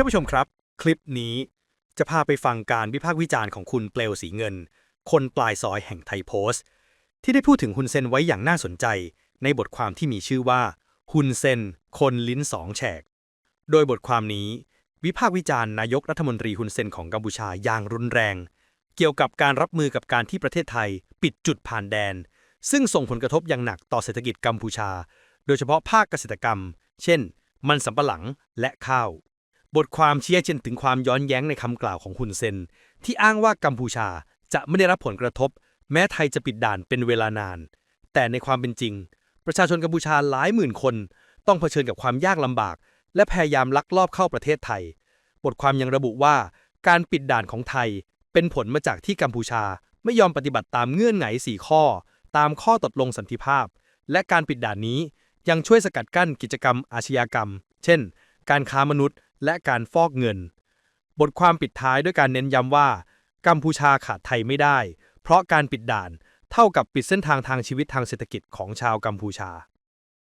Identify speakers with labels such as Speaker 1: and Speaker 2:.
Speaker 1: ท่านผู้ชมครับ คลิปนี้จะพาไปฟังการวิพากษ์วิจารณ์ของคุณเปลวสีเงิน คนปลายซอยแห่งไทยโพสต์ ที่ได้พูดถึงฮุนเซนไว้อย่างน่าสนใจ ในบทความที่มีชื่อว่าฮุนเซน คนลิ้นสองแฉก โดยบทความนี้ วิพากษ์วิจารณ์นายกรัฐมนตรีฮุนเซนของกัมพูชาอย่างรุนแรง เกี่ยวกับการรับมือกับการที่ประเทศไทย ปิดจุดผ่านแดน ซึ่งส่งผลกระทบอย่างหนักต่อเศรษฐกิจกัมพูชา โดยเฉพาะภาคเกษตรกรรม เช่น มันสำปะหลังและข้าว บทความชี้ให้เห็นถึงความย้อนแย้งในคำกล่าวของฮุนเซน ที่อ้างว่ากัมพูชาจะไม่ได้รับผลกระทบ แม้ไทยจะปิดด่านเป็นเวลานาน แต่ในความเป็นจริง ประชาชนกัมพูชาหลายหมื่นคน ต้องเผชิญกับความยากลำบาก และพยายามลักลอบเข้าประเทศไทย บทความยังระบุว่า การปิดด่านของไทย เป็นผลมาจากที่กัมพูชาไม่ยอมปฏิบัติตามเงื่อนไข4ข้อ ตามข้อตกลงสันติภาพ และการปิดด่านนี้ยังช่วยสกัดกั้นกิจกรรมอาชญากรรม เช่น การค้ามนุษย์ และการฟอกเงิน บทความปิดท้ายด้วยการเน้นย้ำว่า กัมพูชาขาดไทยไม่ได้ เพราะการปิดด่านเท่ากับปิดเส้นทางทางชีวิตทางเศรษฐกิจของชาวกัมพูชา